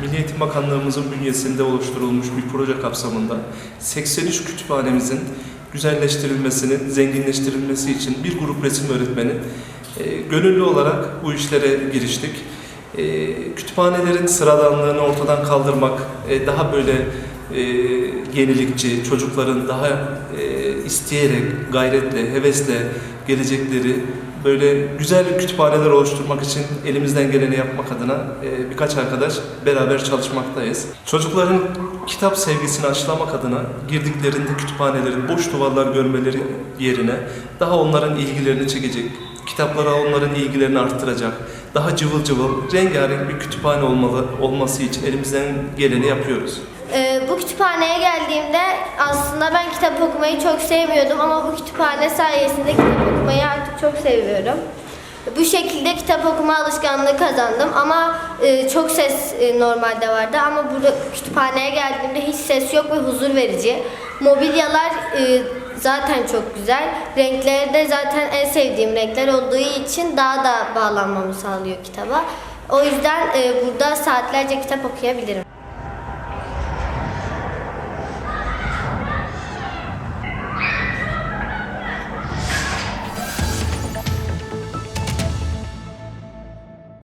Milli Eğitim Bakanlığımızın bünyesinde oluşturulmuş bir proje kapsamında 83 kütüphanemizin güzelleştirilmesini, zenginleştirilmesi için bir grup resim öğretmeni e, gönüllü olarak bu işlere giriştik. E, kütüphanelerin sıradanlığını ortadan kaldırmak, e, daha böyle e, yenilikçi, çocukların daha e, isteyerek, gayretle, hevesle gelecekleri böyle güzel kütüphaneler oluşturmak için elimizden geleni yapmak adına e, birkaç arkadaş beraber çalışmaktayız. Çocukların kitap sevgisini aşılamak adına girdiklerinde kütüphanelerin boş duvarlar görmeleri yerine daha onların ilgilerini çekecek, kitaplara onların ilgilerini arttıracak, daha cıvıl cıvıl, rengarenk bir kütüphane olmalı olması için elimizden geleni yapıyoruz. Bu kütüphaneye geldiğimde aslında ben kitap okumayı çok sevmiyordum ama bu kütüphane sayesinde kitap okumayı artık çok seviyorum. Bu şekilde kitap okuma alışkanlığı kazandım ama e, çok ses e, normalde vardı ama burada kütüphaneye geldiğimde hiç ses yok ve huzur verici. Mobilyalar e, zaten çok güzel. Renkleri de zaten en sevdiğim renkler olduğu için daha da bağlanmamı sağlıyor kitaba. O yüzden e, burada saatlerce kitap okuyabilirim.